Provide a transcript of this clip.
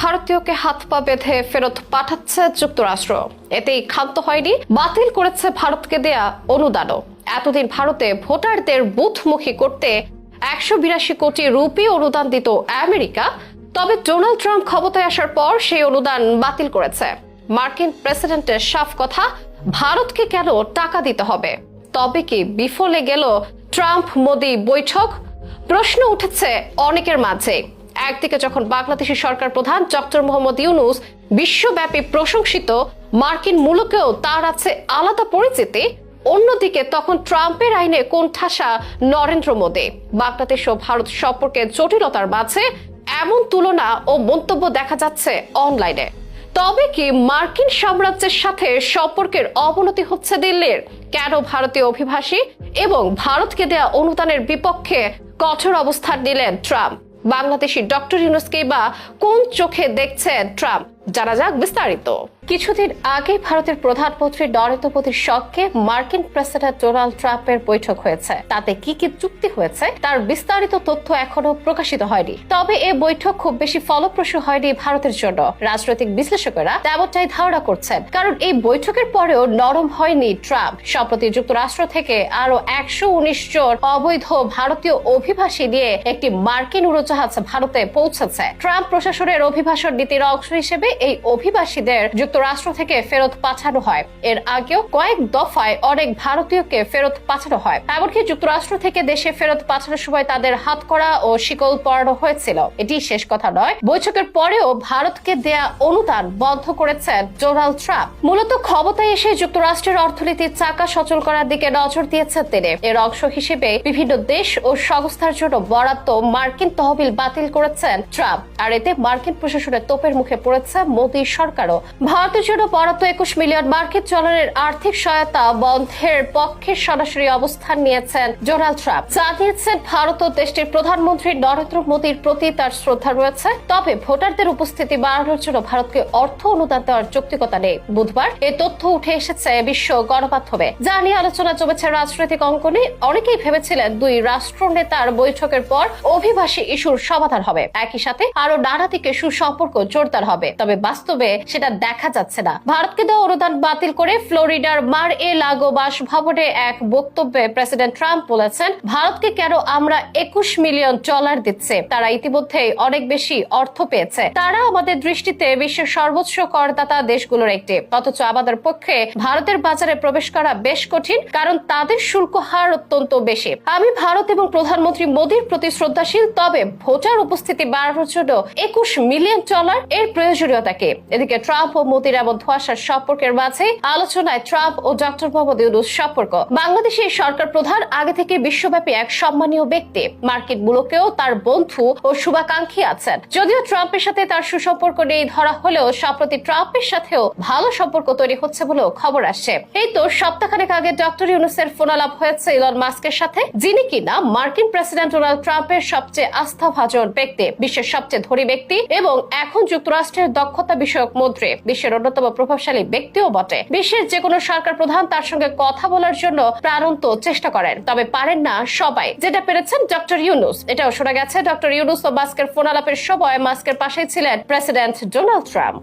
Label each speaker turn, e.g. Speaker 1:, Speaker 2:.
Speaker 1: ভারতীয়কে হাত পা বেঁধে ফেরত পাঠাচ্ছে যুক্তরাষ্ট্র। এতেই ক্ষান্ত হয়নি, বাতিল করেছে ভারতকে দেয়া অনুদানও। এতদিন ভারতে ভোটারদের বুথমুখী করতে একশো বিরাশি কোটি রুপি অনুদান দিত আমেরিকা, তবে ডোনাল্ড ট্রাম্প ক্ষমতায় আসার পর সেই অনুদান বাতিল করেছে। মার্কিন প্রেসিডেন্টের সাফ কথা, ভারতকে কেন টাকা দিতে হবে? তবে কি বিফলে গেল ট্রাম্প মোদি বৈঠক? প্রশ্ন উঠেছে অনেকের মাঝে। একদিকে যখন বাংলাদেশের সরকার প্রধান ডক্টর মোহাম্মদ ইউনুস বিশ্বব্যাপী প্রশংসিত মার্কিন মূলকেও তার আছে আলাদা পরিচিতি, অন্যদিকে তখন ট্রাম্পের আইনে কোণঠাসা নরেন্দ্র মোদী। বাংলাদেশ ও ভারত সম্পর্কে জটিলতার মাঝে এমন তুলনা ও মন্তব্য দেখা যাচ্ছে অনলাইনে। তবে কি মার্কিন সাম্রাজ্যের সাথে সম্পর্কের অবনতি হচ্ছে দিল্লির? কেন ভারতীয় অভিবাসী এবং ভারতকে দেয়া অনুদানের বিপক্ষে কঠোর অবস্থান নিলেন ট্রাম্প? বাংলাদেশি ডক্টর ইউনুসকে বা কোন চোখে দেখছেন ট্রাম্প? জানা যাক বিস্তারিত। কিছুদিন আগে ভারতের প্রধানমন্ত্রী নরেন্দ্র মোদীর সঙ্গে মার্কিন প্রেসিডেন্ট ডোনাল্ড ট্রাম্পের বৈঠক হয়েছে। তাতে কি কি চুক্তি হয়েছে, তার বিস্তারিত তথ্য এখনও প্রকাশিত হয়নি। তবে এ বৈঠক খুব বেশি ফলপ্রসূ হয়নি ভারতের জন্য। রাজনৈতিক বিশ্লেষকেরা তেমনটাই ধারণা করছেন। কারণ এই বৈঠকের পরেও নরম হয়নি ট্রাম্প। সম্প্রতি যুক্তরাষ্ট্র থেকে আরও একশো উনিশ জন অবৈধ ভারতীয় অভিবাসী নিয়ে একটি মার্কিন উড়োজাহাজ ভারতে পৌঁছেছে। ট্রাম্প প্রশাসনের অভিবাসন নীতির অংশ হিসেবে এই অভিবাসীদের যুক্তরাষ্ট্র থেকে ফেরত পাঠানো হয়। এর আগেও কয়েক দফায় অনেক ভারতীয়কে ফেরত পাঠানো হয়। এমনকি যুক্তরাষ্ট্র থেকে দেশে ফেরত পাঠানোর সময় তাদের হাত করা ও শিকল পরানো হয়েছিল। এটি শেষ কথা নয়। বৈঠকের পরেও ভারতকে দেয়া অনুদান বন্ধ করেছেন ডোনাল্ড ট্রাম্প। মূলত ক্ষমতায় এসে যুক্তরাষ্ট্রের অর্থনীতির চাকা সচল করার দিকে নজর দিয়েছেন তিনি। এর অংশ হিসেবে বিভিন্ন দেশ ও সংস্থার জন্য বরাদ্দ মার্কিন তহবিল বাতিল করেছেন ট্রাম্প। আর এতে মার্কিন প্রশাসনের তোপের মুখে পড়েছে মোদী সরকারও। ভারতের জন্য বরাদ্দ একুশ মিলিয়ন মার্কিন ডলারের আর্থিক সহায়তা বন্ধের পক্ষে সরাসরি অবস্থান নিয়েছেন ডোনাল্ড ট্রাম্প। জানিয়েছেন, ভারত ও দেশটির প্রধানমন্ত্রী নরেন্দ্র মোদীর প্রতি তার শ্রদ্ধা রয়েছে। তবে ভোটারদের উপস্থিতি বাড়ানোর জন্য ভারতকে অর্থ অনুদান দেওয়ার যৌক্তিকতা নেই। বুধবার এ তথ্য উঠে এসেছে বিশ্ব গণমাধ্যমে। যা নিয়ে আলোচনা চলেছে রাজনৈতিক অঙ্গনে। অনেকেই ভেবেছিলেন, দুই রাষ্ট্র নেতার বৈঠকের পর অভিবাসী ইস্যুর সমাধান হবে। একই সাথে আরও নানা দিকে সুসম্পর্ক জোরদার হবে। তবে বাস্তবে সেটা দেখা যাচ্ছে না। ভারতকে দেওয়া অনুদান বাতিল করে ফ্লোরিডার মার এ লাগো বাসভবনে এক বক্তব্যে প্রেসিডেন্ট ট্রাম্প বলেছেন, ভারতকে কেন আমরা একুশ মিলিয়ন ডলার দিচ্ছে? তারা ইতিমধ্যেই অনেক বেশি অর্থ পেয়েছে। তারা আমাদের দৃষ্টিতে বিশ্বের সর্বোচ্চ করদাতা দেশগুলোর একটি। অথচ আমাদের পক্ষে ভারতের বাজারে প্রবেশ করা বেশ কঠিন, কারণ তাদের শুল্ক হার অত্যন্ত বেশি। আমি ভারত এবং প্রধানমন্ত্রী মোদীর প্রতি শ্রদ্ধাশীল, তবে ভোটার উপস্থিতি বাড়ানোর জন্য একুশ মিলিয়ন ডলার এর প্রয়োজনীয়তাকে এদিকে ট্রাম্প ও মোদীর এমন ধোয়াশার সম্পর্কের মাঝে আলোচনায় ট্রাম্প ও ডক্টর মোহাম্মদ ইউনুস সম্পর্ক। বাংলাদেশের সরকার প্রধান আগে থেকে বিশ্বব্যাপী এক সম্মানীয় ব্যক্তি। মার্কিন তার বন্ধু ও শুভাকাঙ্ক্ষী আছেন। যদিও ট্রাম্পের সাথে তার সুসম্পর্ক নেই ধরা হলেও সম্প্রতি ট্রাম্পের সাথেওভালো সম্পর্ক তৈরি হচ্ছে খবর আসছে। এই তো সপ্তাহখানেক আগে ডক্টর ইউনুসের হয়েছে ইলন মাস্কের সাথে, যিনি কিনা মার্কিন প্রেসিডেন্ট ডোনাল্ড ট্রাম্পের সবচেয়ে আস্থাভাজন ব্যক্তি, বিশ্বের সবচেয়ে ধনী ব্যক্তি এবং এখন যুক্তরাষ্ট্রের দক্ষতা বিষয়ক মন্ত্রী। বিশ্বের অন্যতম প্রভাবশালী ব্যক্তিও বটে। বিশ্বের যে কোনো সরকার প্রধান তার সঙ্গে কথা বলার জন্য প্রাণন্ত চেষ্টা করেন। তবে পারেন না সবাই। যেটা পেরেছেন ডক্টর ইউনুস। এটাও শোনা গেছে ডক্টর ইউনুস ও মাস্কের ফোনালাপের সময় মাস্কের পাশেই ছিলেন প্রেসিডেন্ট ডোনাল্ড ট্রাম্প।